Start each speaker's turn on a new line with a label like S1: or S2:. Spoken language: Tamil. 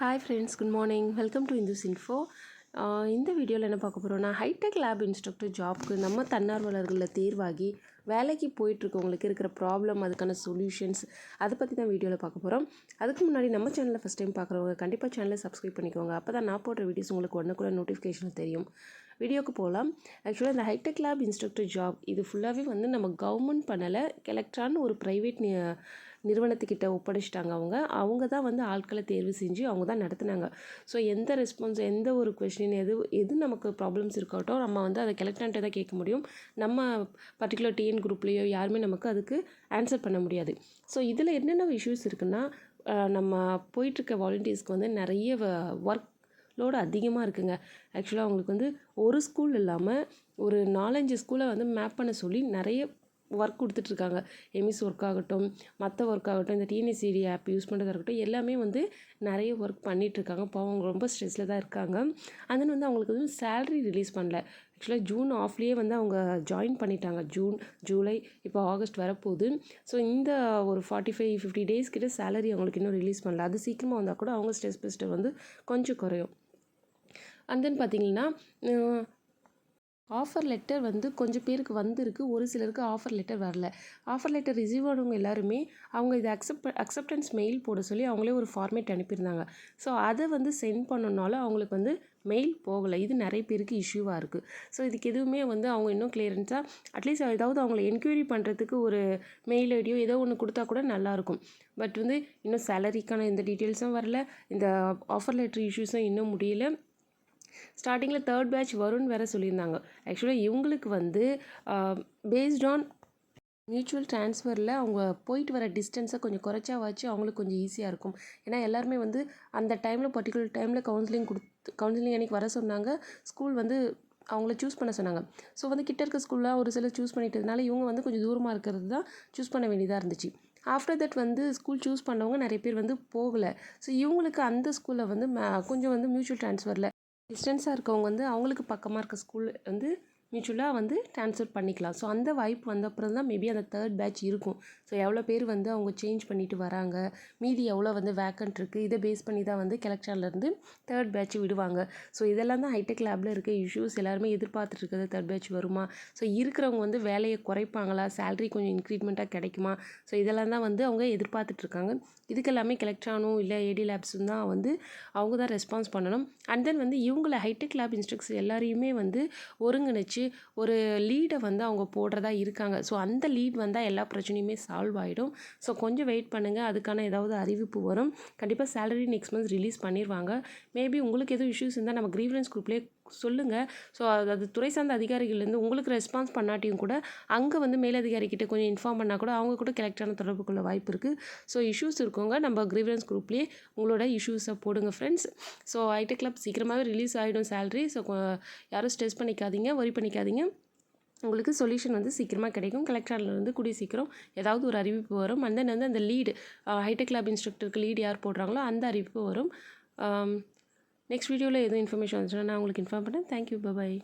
S1: Hi friends good morning welcome to Indus info இந்த வீடியோவில் என்ன பார்க்க போகிறோம்னா ஹைடெக் லேப் இன்ஸ்ட்ரக்டர் ஜாப்க்கு நம்ம தன்னார்வலர்களில் தேர்வாகி வேலைக்கு போயிட்டுருக்கவங்களுக்கு இருக்கிற ப்ராப்ளம் அதுக்கான சொல்யூஷன்ஸ் அதை பற்றி தான் வீடியோவில் பார்க்க போகிறோம் அதுக்கு முன்னாடி நம்ம சேனலில் ஃபஸ்ட் டைம் பார்க்குறவங்க கண்டிப்பாக சேனலை சப்ஸ்கிரைப் பண்ணிக்கோங்க. அப்போ தான் நான் போடுற வீடியோஸ் உங்களுக்கு ஒன்று கூட நோட்டிஃபிகேஷன் தெரியும். வீடியோக்கு போகலாம் ஆக்சுவலாக இந்த ஹைடெக் லேப் இன்ஸ்ட்ரக்டர் ஜாப் இது ஃபுல்லாகவே வந்து நம்ம கவர்மெண்ட் பண்ணலை கெலக்ட்ரான்னு ஒரு ப்ரைவேட் நிறுவனத்துக்கிட்ட ஒப்படைச்சிட்டாங்க அவங்க. அவங்க தான் வந்து ஆட்களை தேர்வு செஞ்சு அவங்க தான் நடத்துனாங்க. ஸோ எந்த ரெஸ்பான்ஸ் எந்த ஒரு கொஷின் எது எது நமக்கு ப்ராப்ளம்ஸ் இருக்கட்டும் நம்ம வந்து அதை கலெக்டான்ட்டே தான் கேட்க முடியும். நம்ம பர்டிகுலர் டிஎன் குரூப்லேயோ யாருமே நமக்கு அதுக்கு ஆன்சர் பண்ண முடியாது. ஸோ இதில் என்னென்ன இஷ்யூஸ் இருக்குன்னா நம்ம போயிட்டுருக்க வாலண்டியர்ஸ்க்கு வந்து நிறைய ஒர்க் லோடு அதிகமாக இருக்குங்க. ஆக்சுவலாக அவங்களுக்கு வந்து ஒரு ஸ்கூல் இல்லாமல் ஒரு நாலஞ்சு ஸ்கூலை வந்து மேப் பண்ண சொல்லி நிறைய ஒர்க் கொடுத்துட்ருக்காங்க. எம்இஸ் ஒர்க் ஆகட்டும் மற்ற ஒர்க் ஆகட்டும் இந்த டிஎன்எஸ்சிடி ஆப் யூஸ் பண்ணுறதா இருக்கட்டும் எல்லாமே வந்து நிறைய ஒர்க் பண்ணிகிட்ருக்காங்க இப்போ அவங்க ரொம்ப ஸ்ட்ரெஸ்ஸில் தான் இருக்காங்க. அதன் வந்து அவங்களுக்கு வந்து சேலரி ரிலீஸ் பண்ணல. ஆக்சுவலாக ஜூன் ஆஃப்லேயே வந்து அவங்க ஜாயின் பண்ணிட்டாங்க. ஜூன் ஜூலை இப்போ ஆகஸ்ட் வரப்போகுது. ஸோ இந்த ஒரு ஃபார்ட்டி ஃபைவ் ஃபிஃப்டி டேஸ் கிட்ட சேலரி அவங்களுக்கு இன்னும் ரிலீஸ் பண்ணல. அது சீக்கிரமாக வந்தால் கூட அவங்க ஸ்ட்ரெஸ் பெஸ்ட்டை வந்து கொஞ்சம் குறையும். அண்ட் தென் பார்த்திங்கன்னா ஆஃபர் லெட்டர் வந்து கொஞ்சம் பேருக்கு வந்திருக்கு. ஒரு சிலருக்கு ஆஃபர் லெட்டர் வரல. ஆஃபர் லெட்டர் ரிசீவ் ஆனவங்க எல்லாருமே அவங்க இதை அக்செப்ட் அக்செப்டன்ஸ் மெயில் போட சொல்லி அவங்களே ஒரு ஃபார்மேட் அனுப்பியிருந்தாங்க. ஸோ அதை வந்து சென்ட் பண்ணனால அவங்களுக்கு வந்து மெயில் போகலை. இது நிறைய பேருக்கு இஷ்யூவாக இருக்குது ஸோ இதுக்கு எதுவுமே வந்து அவங்க இன்னும் கிளியரன்ஸாக அட்லீஸ்ட் ஏதாவது அவங்கள என்கொயரி பண்ணுறதுக்கு ஒரு மெயில் ஐடியோ ஏதோ ஒன்று கொடுத்தா கூட நல்லாயிருக்கும் பட் வந்து இன்னும் சேலரிக்கான இந்த டீட்டெயில்ஸும் வரல. இந்த ஆஃபர் லெட்டர் இஷ்யூஸும் இன்னும் முடியல. ஸ்டார்டிங்கில் தேர்ட் பேட்ச் வரும்னு வேறு சொல்லியிருந்தாங்க. ஆக்சுவலாக இவங்களுக்கு வந்து பேஸ்ட் ஆன் மியூச்சுவல் ட்ரான்ஸ்ஃபரில் அவங்க போயிட்டு வர டிஸ்டன்ஸை கொஞ்சம் குறைச்சா வச்சு அவங்களுக்கு கொஞ்சம் ஈஸியாக இருக்கும். ஏன்னா எல்லாருமே வந்து அந்த டைமில் பர்டிகுலர் டைமில் கவுன்சிலிங் கொடுத்து கவுன்சிலிங் அன்றைக்கி வர சொன்னாங்க. ஸ்கூல் வந்து அவங்கள சூஸ் பண்ண சொன்னாங்க. ஸோ வந்து கிட்ட இருக்க ஸ்கூலில் ஒரு சிலர் சூஸ் பண்ணிட்டதுனால இவங்க வந்து கொஞ்சம் தூரமாக இருக்கிறது தான் சூஸ் பண்ண வேண்டியதாக இருந்துச்சு. ஆஃப்டர் தட் வந்து ஸ்கூல் சூஸ் பண்ணவங்க நிறைய பேர் வந்து போகலை. ஸோ இவங்களுக்கு அந்த ஸ்கூலில் வந்து கொஞ்சம் வந்து மியூச்சுவல் ட்ரான்ஸ்ஃபரில் டிஸ்டன்ஸாக இருக்கவங்க வந்து அவங்களுக்கு பக்கமாக இருக்க ஸ்கூல் வந்து மியூச்சுவலாக வந்து ட்ரான்ஸ்ஃபர் பண்ணிக்கலாம். ஸோ அந்த வாய்ப்பு வந்த அப்புறம் தான் மேபி அந்த தேர்ட் பேட்ச் இருக்கும். ஸோ எவ்வளோ பேர் வந்து அவங்க சேஞ்ச் பண்ணிட்டு வராங்க மீதி எவ்வளோ வந்து வேக்கண்ட் இருக்குது இதை பேஸ் பண்ணி தான் வந்து கலெக்ஷன்லேருந்து தேர்ட் பேட்ச் விடுவாங்க. ஸோ இதெல்லாம் தான் ஹைடெக் லேபில் இருக்க இஷ்யூஸ் எல்லாருமே எதிர்பார்த்துட்டு இருக்கிறது தேர்ட் பேட்ச் வருமா? ஸோ இருக்கிறவங்க வந்து வேலையை குறைப்பாங்களா? சேலரி கொஞ்சம் இன்க்ரீட்மெண்ட்டாக கிடைக்குமா? ஸோ இதெல்லாம் தான் வந்து அவங்க எதிர்பார்த்துட்ருக்காங்க இதுக்கெல்லாமே கலெக்டானும் இல்லை ஏடி லேப்ஸும் தான் வந்து அவங்க தான் ரெஸ்பான்ஸ் பண்ணணும். அண்ட் தென் வந்து இவங்கள ஹைடெக் லேப் இன்ஸ்ட்ரக்டர்ஸ் எல்லாரையுமே வந்து ஒருங்கிணைச்சு வச்சு ஒரு லீடை வந்து அவங்க போடுறதா இருக்காங்க. ஸோ அந்த லீட் வந்தால் எல்லா பிரச்சனையுமே சால்வ் ஆகிடும் ஸோ கொஞ்சம் வெயிட் பண்ணுங்கள் அதுக்கான ஏதாவது அறிவிப்பு வரும். கண்டிப்பாக சேலரி நெக்ஸ்ட் மந்த் ரிலீஸ் பண்ணிடுவாங்க மேபி உங்களுக்கு எதுவும் இஷ்யூஸ் இருந்தால் நம்ம க்ரீவரன்ஸ் குரூப்லேயே சொல்லுங்கள் ஸோ அது துறை சார்ந்த அதிகாரிகள்லேருந்து உங்களுக்கு ரெஸ்பான்ஸ் பண்ணாட்டியும் கூட அங்கே வந்து மேலதிகாரிக்கிட்ட கொஞ்சம் இன்ஃபார்ம் பண்ணால் கூட அவங்க கூட கலெக்டான தொடர்பு கொள்ள வாய்ப்பு இருக்குது ஸோ இஷ்யூஸ் இருக்கவங்க நம்ம கிரீவரன்ஸ் குரூப்லேயே உங்களோட இஷ்யூஸை போடுங்க ஃப்ரெண்ட்ஸ் ஸோ ஐடி கிளப் சீக்கிரமாகவே ரிலீஸ் ஆகிடும் சேலரி ஸோ யாரும் ஸ்ட்ரெஸ் பண்ணிக்காதீங்க. ஒரி பண்ணிக்காதீங்க உங்களுக்கு சொல்யூஷன் வந்து சீக்கிரமாக கிடைக்கும். கலெக்டர்லேருந்து கூடிய சீக்கிரம் ஏதாவது ஒரு அறிவிப்பு வரும். அண்ட் தென் வந்து அந்த லீடு ஹைடெக் லேப் இன்ஸ்ட்ரக்டருக்கு லீடு யார் போடுறாங்களோ அந்த அறிவிப்பு வரும். நெக்ஸ்ட் வீடியோவில் எதுவும் இன்ஃபர்மேஷன் வந்துச்சுன்னா நான் உங்களுக்கு இன்ஃபார்ம் பண்ணேன் தேங்க்யூ பபாய்